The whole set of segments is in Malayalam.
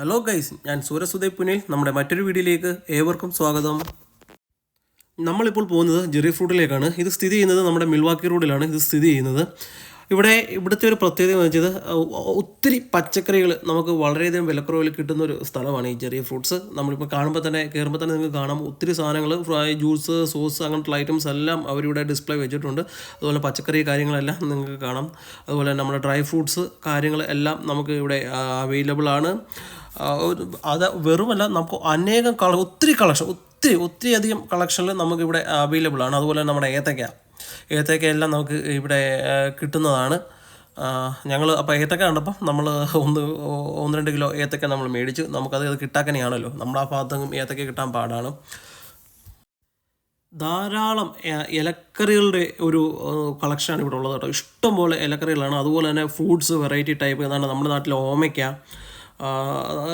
ഹലോ ഗൈസ് ഞാൻ സൂരസുദയ് പുനിൽ നമ്മുടെ മറ്റൊരു വീഡിയോയിലേക്ക് ഏവർക്കും സ്വാഗതം. നമ്മളിപ്പോൾ പോകുന്നത് ജെറി ഫ്രൂട്ടിലേക്കാണ് ഇത് സ്ഥിതി ചെയ്യുന്നത് നമ്മുടെ മിൽവാക്കി റോഡിലാണ് ഇത് സ്ഥിതി ചെയ്യുന്നത്. ഇവിടെ ഇവിടുത്തെ ഒരു പ്രത്യേകത എന്ന് വെച്ചത് ഒത്തിരി പച്ചക്കറികൾ നമുക്ക് വളരെയധികം വിലക്കുറവിൽ കിട്ടുന്ന ഒരു സ്ഥലമാണ് ഈ ചെറിയ ഫ്രൂട്ട്സ് നമ്മളിപ്പോൾ കാണുമ്പോൾ തന്നെ കയറുമ്പോൾ തന്നെ നിങ്ങൾക്ക് കാണാം. ഒത്തിരി സാധനങ്ങൾ ഫ്രൈ ജ്യൂസ് സോസ് അങ്ങനത്തെ ഐറ്റംസ് എല്ലാം അവരിവിടെ ഡിസ്പ്ലേ വെച്ചിട്ടുണ്ട്. അതുപോലെ പച്ചക്കറി കാര്യങ്ങളെല്ലാം നിങ്ങൾക്ക് കാണാം. അതുപോലെ നമ്മുടെ ഡ്രൈ ഫ്രൂട്ട്സ് കാര്യങ്ങൾ എല്ലാം നമുക്ക് ഇവിടെ അവൈലബിൾ ആണ്. അത് വെറുമല്ല നമുക്ക് അനേകം കള ഒത്തിരി കളക്ഷൻ ഒത്തിരി ഒത്തിരി അധികം കളക്ഷനിൽ നമുക്കിവിടെ അവൈലബിൾ ആണ്. അതുപോലെ നമ്മുടെ ഏത്തക്ക ഏത്തക്ക എല്ലാം നമുക്ക് ഇവിടെ കിട്ടുന്നതാണ്. ഞങ്ങൾ അപ്പോൾ ഏത്തക്ക കണ്ടപ്പം നമ്മൾ ഒന്ന് ഒന്ന് രണ്ട് കിലോ ഏത്തക്ക നമ്മൾ മേടിച്ചു. നമുക്കത് കിട്ടാക്കനെയാണല്ലോ. നമ്മുടെ ആ ഭാഗത്തും ഏത്തക്ക കിട്ടാൻ പാടാണ്. ധാരാളം ഇലക്കറികളുടെ ഒരു കളക്ഷനാണ് ഇവിടെ ഉള്ളത് കേട്ടോ. ഇഷ്ടംപോലെ ഇലക്കറികളാണ്. അതുപോലെ തന്നെ ഫ്രൂട്ട്സ് വെറൈറ്റി ടൈപ്പ് ഏതാണ് നമ്മുടെ നാട്ടിൽ ഓമയ്ക്ക.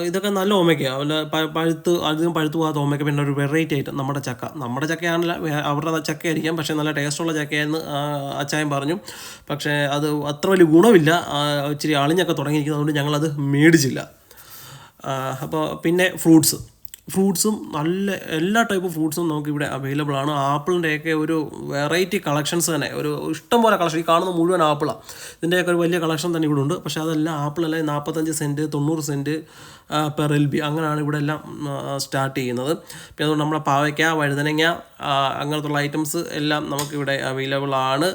ഇതൊക്കെ നല്ല ഓമയ്ക്ക വല്ല പഴുത്ത് അധികം പഴുത്ത് പോകാത്ത ഓമയ്ക്ക. പിന്നെ ഒരു വെറൈറ്റി ആയിട്ട് നമ്മുടെ ചക്ക. നമ്മുടെ ചക്കയാണല്ല അവരുടെ ചക്കയായിരിക്കാം പക്ഷേ നല്ല ടേസ്റ്റുള്ള ചക്കയെന്ന് അച്ചായം പറഞ്ഞു. പക്ഷേ അത് അത്ര വലിയ ഗുണമില്ല. ഇച്ചിരി അളിഞ്ഞൊക്കെ തുടങ്ങിയിരിക്കുന്നത് അതുകൊണ്ട് ഞങ്ങളത് മേടിച്ചില്ല. അപ്പോൾ പിന്നെ ഫ്രൂട്ട്സ് ഫ്രൂട്ട്സും നല്ല എല്ലാ ടൈപ്പ് ഫ്രൂട്ട്സും നമുക്ക് ഇവിടെ അവൈലബിൾ ആണ് ആപ്പിളിന്റെയൊക്കെ ഒരു വെറൈറ്റി കളക്ഷൻസ് തന്നെ. ഒരു ഇഷ്ടം പോലെ കളക്ഷൻ ഈ കാണുന്ന മുഴുവൻ ആപ്പിളാണ് ഇതിന്റെയൊക്കെ ഒരു വലിയ കളക്ഷൻ തന്നെ ഇവിടെ ഉണ്ട്. പക്ഷേ അതെല്ലാം ആപ്പിളെല്ലാം നാൽപ്പത്തഞ്ച് സെന്റ് തൊണ്ണൂറ് സെന്റ് പെർ എൽ ബി അങ്ങനെയാണ് ഇവിടെ എല്ലാം സ്റ്റാർട്ട് ചെയ്യുന്നത്. പിന്നെ അതുകൊണ്ട് നമ്മുടെ പാവയ്ക്ക വഴുതനങ്ങ അങ്ങനത്തുള്ള ഐറ്റംസ് എല്ലാം നമുക്കിവിടെ അവൈലബിൾ ആണ്.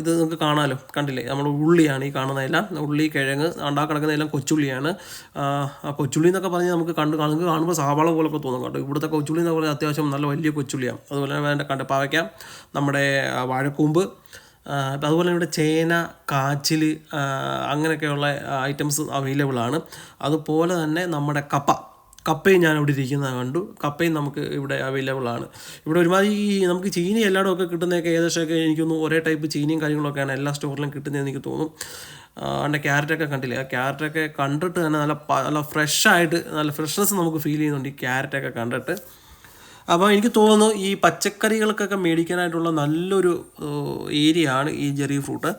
ഇത് നിങ്ങൾക്ക് കാണാമല്ലോ കണ്ടില്ലേ? നമ്മുടെ ഉള്ളിയാണ് ഈ കാണുന്നതെല്ലാം. ഉള്ളി കിഴങ്ങ് ഉണ്ടാ കിടക്കുന്നതെല്ലാം കൊച്ചുള്ളിയാണ്. ആ ആ കൊച്ചുള്ളി എന്നൊക്കെ പറഞ്ഞാൽ നമുക്ക് കണ്ട് നിങ്ങൾക്ക് കാണുമ്പോൾ സവാള പോലൊക്കെ തോന്നും കേട്ടോ. ഇവിടുത്തെ കൊച്ചുള്ളി എന്ന് പറഞ്ഞാൽ അത്യാവശ്യം നല്ല വലിയ കൊച്ചുള്ളിയാണ്. അതുപോലെ തന്നെ വേണ്ട കണ്ട് പാവയ്ക്കാം നമ്മുടെ വാഴക്കൂമ്പ് അപ്പോൾ അതുപോലെ ഇവിടെ ചേന കാച്ചിൽ അങ്ങനെയൊക്കെയുള്ള ഐറ്റംസ് അവൈലബിൾ ആണ് അതുപോലെ തന്നെ നമ്മുടെ കപ്പ. കപ്പയും ഞാൻ ഇവിടെ ഇരിക്കുന്നത് കണ്ടു. കപ്പയും നമുക്ക് ഇവിടെ അവൈലബിൾ ആണ്. ഇവിടെ ഒരുമാതിരി നമുക്ക് ചീനി എല്ലായിടും ഒക്കെ കിട്ടുന്നതൊക്കെ ഏകദേശമൊക്കെ എനിക്കൊന്ന് ഒരേ ടൈപ്പ് ചീനിയും കാര്യങ്ങളൊക്കെയാണ് എല്ലാ സ്റ്റോറിലും കിട്ടുന്നതെന്ന് എനിക്ക് തോന്നും. അതിന്റെ ക്യാരറ്റൊക്കെ കണ്ടില്ലേ? ആ ക്യാരറ്റൊക്കെ കണ്ടിട്ട് തന്നെ നല്ല നല്ല ഫ്രഷായിട്ട് നല്ല ഫ്രഷ്നെസ് നമുക്ക് ഫീൽ ചെയ്യുന്നുണ്ട് ഈ ക്യാരറ്റൊക്കെ കണ്ടിട്ട്. അപ്പോൾ എനിക്ക് തോന്നുന്നു ഈ പച്ചക്കറികൾക്കൊക്കെ മേടിക്കാനായിട്ടുള്ള നല്ലൊരു ഏരിയ ആണ് ഈ ജെറി ഫ്രൂട്ട്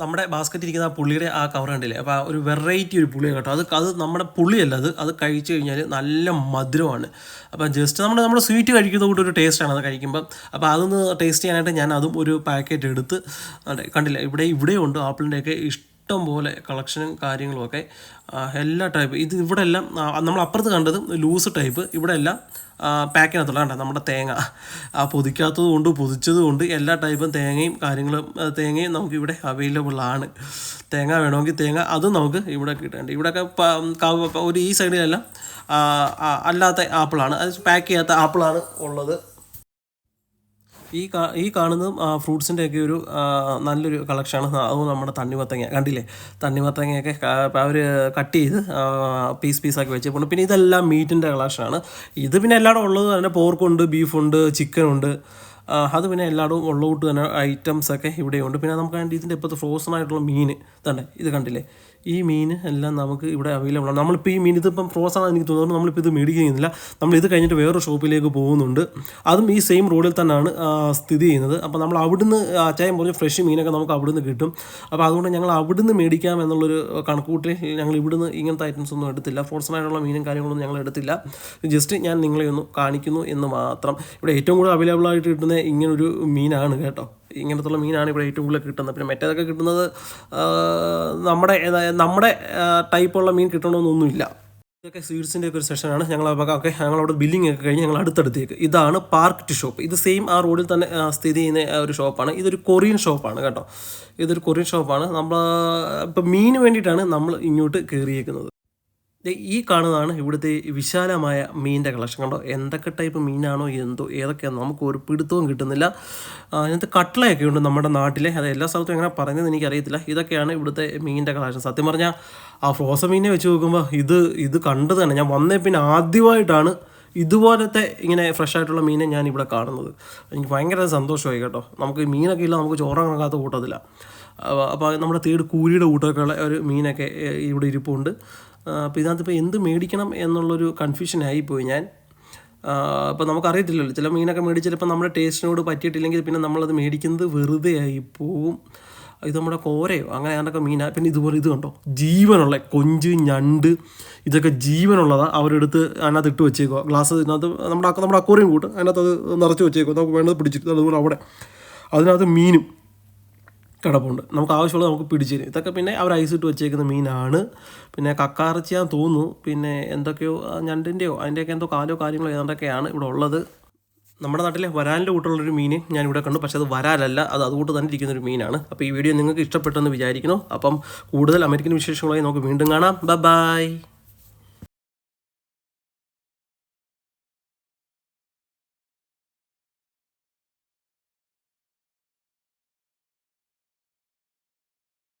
നമ്മുടെ ബാസ്ക്കറ്റ് ഇരിക്കുന്ന ആ പുള്ളിയുടെ ആ കവർ കണ്ടില്ലേ? അപ്പോൾ ഒരു വെറൈറ്റി ഒരു പുളിയാണ് കേട്ടോ. അത് അത് നമ്മുടെ പുളിയല്ല അത് അത് കഴിച്ചു കഴിഞ്ഞാൽ നല്ല മധുരമാണ്. അപ്പോൾ ജസ്റ്റ് നമ്മൾ നമ്മൾ സ്വീറ്റ് കഴിക്കുന്ന കൂട്ടൊരു ടേസ്റ്റാണ് അത് കഴിക്കുമ്പോൾ അപ്പോൾ അതൊന്ന് ടേസ്റ്റ് ചെയ്യാനായിട്ട് ഞാൻ അതും ഒരു പാക്കറ്റ് എടുത്ത് കണ്ടില്ലേ? ഇവിടെ ഇവിടെയുണ്ട് ആപ്പിളിന്റെയൊക്കെ ഇഷ്ടം പോലെ കളക്ഷനും കാര്യങ്ങളുമൊക്കെ എല്ലാ ടൈപ്പ് ഇത് ഇവിടെ എല്ലാം നമ്മൾ അപ്പുറത്ത് കണ്ടത് ലൂസ് ടൈപ്പ് ഇവിടെ എല്ലാം പാക്കിനകത്തുള്ള കണ്ട? നമ്മുടെ തേങ്ങ. ആ പൊതിക്കാത്തത് കൊണ്ട് പൊതിച്ചത് കൊണ്ട് എല്ലാ ടൈപ്പും തേങ്ങയും കാര്യങ്ങളും തേങ്ങയും നമുക്ക് ഇവിടെ അവൈലബിൾ ആണ്. തേങ്ങ വേണമെങ്കിൽ തേങ്ങ അതും നമുക്ക് ഇവിടെ കിട്ടുന്നുണ്ട് ഇവിടെയൊക്കെ ഒരു ഈ സൈഡിലെല്ലാം അല്ലാത്ത ആപ്പിളാണ്. അത് പാക്ക് ചെയ്യാത്ത ആപ്പിളാണ് ഉള്ളത്. ഈ ഈ കാണുന്നതും ഫ്രൂട്ട്സിന്റെ ഒക്കെ ഒരു നല്ലൊരു കളക്ഷനാണ്. അതും നമ്മുടെ തണ്ണിമത്തങ്ങ. കണ്ടില്ലേ? തണ്ണിമത്തങ്ങയൊക്കെ അവർ കട്ട് ചെയ്ത് പീസ് പീസാക്കി വെച്ചിട്ടുണ്ട് പിന്നെ ഇതെല്ലാം മീറ്റിന്റെ കളക്ഷനാണ്. ഇത് പിന്നെ എല്ലായിടും ഉള്ളത് തന്നെ പോർക്കുണ്ട് ബീഫുണ്ട് ചിക്കനുണ്ട്. അത് പിന്നെ എല്ലായിടവും ഉള്ളതുകൊണ്ട് തന്നെ ഐറ്റംസൊക്കെ ഇവിടെയുണ്ട്. പിന്നെ നമുക്ക് ഇതിന്റെ ഇപ്പോഴത്തെ ഫ്രോസൺ ആയിട്ടുള്ള മീൻ തന്നെ. ഇത് കണ്ടില്ലേ? ഈ മീൻ എല്ലാം നമുക്ക് ഇവിടെ അവൈലബിൾ ആണ്. നമ്മളിപ്പോൾ ഈ മീൻ ഇതിപ്പം ഫ്രോസ് ആണെന്ന് എനിക്ക് തോന്നുന്നു. നമ്മളിപ്പോൾ ഇത് മേടിക്കുന്നില്ല. നമ്മൾ ഇത് കഴിഞ്ഞിട്ട് വേറൊരു ഷോപ്പിലേക്ക് പോകുന്നുണ്ട്. അതും ഈ സെയിം റോഡിൽ തന്നെയാണ് സ്ഥിതി ചെയ്യുന്നത്. അപ്പോൾ നമ്മൾ അവിടുന്ന് അച്ചായം പറഞ്ഞ് ഫ്രഷ് മീനൊക്കെ നമുക്ക് അവിടുന്ന് കിട്ടും. അപ്പോൾ അതുകൊണ്ട് ഞങ്ങൾ അവിടുന്ന് മേടിക്കാം എന്നുള്ളൊരു കണക്കൂട്ടിൽ ഞങ്ങൾ ഇവിടുന്ന് ഇങ്ങനത്തെ ഐറ്റംസ് ഒന്നും എടുത്തില്ല. ഫ്രോസൺ ആയിട്ടുള്ള മീനും കാര്യങ്ങളൊന്നും ഞങ്ങൾ എടുത്തില്ല. ജസ്റ്റ് ഞാൻ നിങ്ങളെ ഒന്ന് കാണിക്കുന്നു എന്ന് മാത്രം. ഇവിടെ ഏറ്റവും കൂടുതൽ അവൈലബിൾ ആയിട്ട് കിട്ടുന്ന ഇങ്ങനൊരു മീനാണ് കേട്ടോ. ഇങ്ങനത്തുള്ള മീനാണ് ഇവിടെ ഏറ്റവും കൂടുതൽ കിട്ടുന്നത്. പിന്നെ മറ്റേതൊക്കെ കിട്ടുന്നത് നമ്മുടെ നമ്മുടെ ടൈപ്പുള്ള മീൻ കിട്ടണമെന്നൊന്നുമില്ല. ഇതൊക്കെ സ്വീറ്റ്സിന്റെ ഒക്കെ ഒരു സെഷനാണ് ഞങ്ങൾ ഓക്കെ ഞങ്ങളവിടെ ബില്ലിംഗ് ഒക്കെ കഴിഞ്ഞ് ഞങ്ങൾ അടുത്തടുത്തേക്ക്. ഇതാണ് പാർക്ക് ടു ഷോപ്പ്. ഇത് സെയിം ആ റോഡിൽ തന്നെ സ്ഥിതി ചെയ്യുന്ന ഒരു ഷോപ്പാണ്. ഇതൊരു കൊറിയൻ ഷോപ്പാണ് കേട്ടോ. ഇതൊരു കൊറിയൻ ഷോപ്പാണ്. നമ്മൾ ഇപ്പം മീന് വേണ്ടിയിട്ടാണ് നമ്മൾ ഇങ്ങോട്ട് കയറിയേക്കുന്നത് ഈ കാണുന്നതാണ് ഇവിടുത്തെ വിശാലമായ മീനിന്റെ കളക്ഷൻ. കണ്ടോ? എന്തൊക്കെ ടൈപ്പ് മീനാണോ എന്തോ ഏതൊക്കെയാണ്. നമുക്ക് ഒരു പിടുത്തവും കിട്ടുന്നില്ല. അതിനകത്ത് കട്ടളയൊക്കെ ഉണ്ട് നമ്മുടെ നാട്ടിലെ. അത് എല്ലാ സ്ഥലത്തും എങ്ങനെ പറയുന്നത് എനിക്കറിയത്തില്ല. ഇതൊക്കെയാണ് ഇവിടുത്തെ മീനിന്റെ കളക്ഷൻ. സത്യം പറഞ്ഞാൽ ആ ഫ്രോസൺ മീനെ വെച്ച് നോക്കുമ്പോൾ ഇത് ഇത് കണ്ടത് തന്നെ. ഞാൻ വന്നേ പിന്നെ ആദ്യമായിട്ടാണ് ഇതുപോലത്തെ ഇങ്ങനെ ഫ്രഷ് ആയിട്ടുള്ള മീനെ ഞാൻ ഇവിടെ കാണുന്നത്. എനിക്ക് ഭയങ്കര സന്തോഷമായി കേട്ടോ. നമുക്ക് മീനൊക്കെ ഇല്ല നമുക്ക് ചോറങ്ങാത്ത കൂട്ടത്തില്ല. അപ്പോൾ നമ്മുടെ തേട് കൂലിയുടെ കൂട്ടമൊക്കെയുള്ള ഒരു മീനൊക്കെ ഇവിടെ ഇരിപ്പുണ്ട്. അപ്പോൾ ഇതിനകത്ത് ഇപ്പോൾ എന്ത് മേടിക്കണം എന്നുള്ളൊരു കൺഫ്യൂഷൻ പോയി ഞാൻ. അപ്പോൾ നമുക്കറിയത്തില്ലല്ലോ ചില മീനൊക്കെ മേടിച്ച് നമ്മുടെ ടേസ്റ്റിനോട് പറ്റിയിട്ടില്ലെങ്കിൽ പിന്നെ നമ്മളത് മേടിക്കുന്നത് വെറുതെ ആയി പോവും ഇത് നമ്മുടെ കോരയോ അങ്ങനെ അതിനൊക്കെ മീനാ. പിന്നെ ഇതുപോലെ ഇത് കണ്ടോ ജീവനുള്ള കൊഞ്ച് ഞണ്ട് ഇതൊക്കെ ജീവനുള്ളതാണ് അവരെടുത്ത് അതിനകത്ത് ഇട്ട് വെച്ചേക്കുക ഗ്ലാസ് ഇതിനകത്ത് നമ്മുടെ നമ്മുടെ അക്കോറിയം കൂട്ട് അതിനകത്ത് അത് നിറച്ച് വെച്ചേക്കുക നമുക്ക് വേണ്ടത് പിടിച്ചിട്ട് അതുപോലെ അവിടെ. അതിനകത്ത് മീനും കിടപ്പുണ്ട്. നമുക്ക് ആവശ്യമുള്ളത് നമുക്ക് പിടിച്ചു തരും. ഇതൊക്കെ പിന്നെ അവർ ഐസ് ഇട്ട് വെച്ചേക്കുന്ന മീനാണ്. പിന്നെ കക്കാറച്ചിയാന്ന് തോന്നുന്നു. പിന്നെ എന്തൊക്കെയോ ഞണ്ടിന്റെയോ അതിന്റെയൊക്കെ എന്തോ കാലോ കാര്യങ്ങളോ ഏതാണ്ടൊക്കെയാണ് ഇവിടെ ഉള്ളത്. നമ്മുടെ നാട്ടിലെ വരാലിന്റെ കൂട്ടുള്ളൊരു മീൻ ഞാൻ ഇവിടെ കണ്ടു. പക്ഷേ അത് വരാലല്ല അത് അതുകൂട്ട് തന്നെ ഇരിക്കുന്ന ഒരു മീനാണ്. അപ്പോൾ ഈ വീഡിയോ നിങ്ങൾക്ക് ഇഷ്ടപ്പെട്ടെന്ന് വിചാരിക്കുന്നു. അപ്പം കൂടുതൽ അമേരിക്കൻ വിശേഷങ്ങളായി നമുക്ക് വീണ്ടും കാണാം. ബൈ